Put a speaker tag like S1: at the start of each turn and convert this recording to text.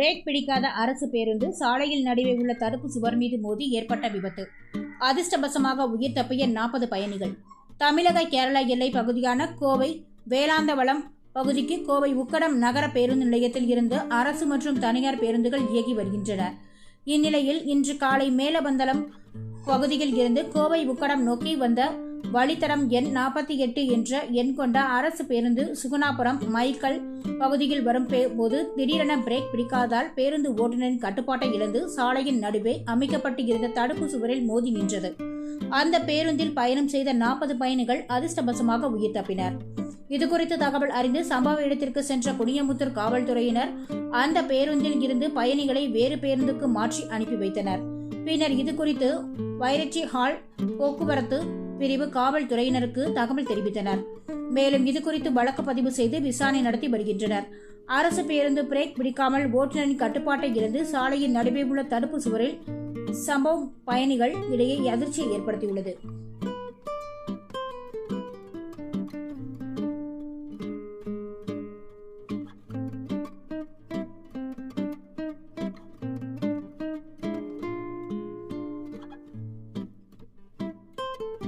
S1: Break பிடிக்காத அரசு பேருந்து சாலையில் நடுவே உள்ள தடுப்பு சுவர் மீது மோதி ஏற்பட்ட விபத்து. அதிர்ஷ்டவசமாக உயிர் தப்பிய நாற்பது பயணிகள். தமிழக கேரள எல்லை பகுதியான கோவை வேளாந்தவளம் பகுதிக்கு கோவை உக்கடம் நகர பேருந்து நிலையத்தில் இருந்து அரசு மற்றும் தனியார் பேருந்துகள் இயக்கி வருகின்றன. இந்நிலையில் இன்று காலை மேலபந்தளம் பகுதியில் இருந்து கோவை உக்கடம் நோக்கி வந்த வழித்தடம் எண் நாற்பத்தி எட்டு என்ற எண் கொண்ட அரசு பேருந்து சுகுணாபுரம் மைக்கல் பகுதியில் வரும் போது திடீரென பிரேக் பிடிக்காதால் பேருந்து ஓட்டுநரின் கட்டுப்பாட்டை இழந்து சாலையின் நடுவே அமைக்கப்பட்டு இருந்த தடுப்பு சுவரில் மோதி நின்றது. அந்த பேருந்தில் பயணம் செய்த நாற்பது பயணிகள் அதிர்ஷ்டவசமாக உயிர் தப்பினர். இதுகுறித்து தகவல் அறிந்து சம்பவ இடத்திற்கு சென்ற குனியமுத்தூர் காவல்துறையினர் அந்த பேருந்தில் இருந்து பயணிகளை வேறு பேருந்துக்கு மாற்றி அனுப்பி வைத்தனர். பின்னர் இதுகுறித்து வைரச்சி ஹால் போக்குவரத்து பிரிவு காவல்துறையினருக்கு தகவல் தெரிவித்தனர். மேலும் இதுகுறித்து வழக்கு பதிவு செய்து விசாரணை நடத்தி வருகின்றனர். அரசு பேருந்து பிரேக் பிடிக்காமல் ஓட்டுநரின் கட்டுப்பாட்டை இருந்து சாலையின் நடுவே உள்ள தடுப்பு சுவரில் சம்பவம் பயணிகள் இடையே அதிர்ச்சியை ஏற்படுத்தியுள்ளது.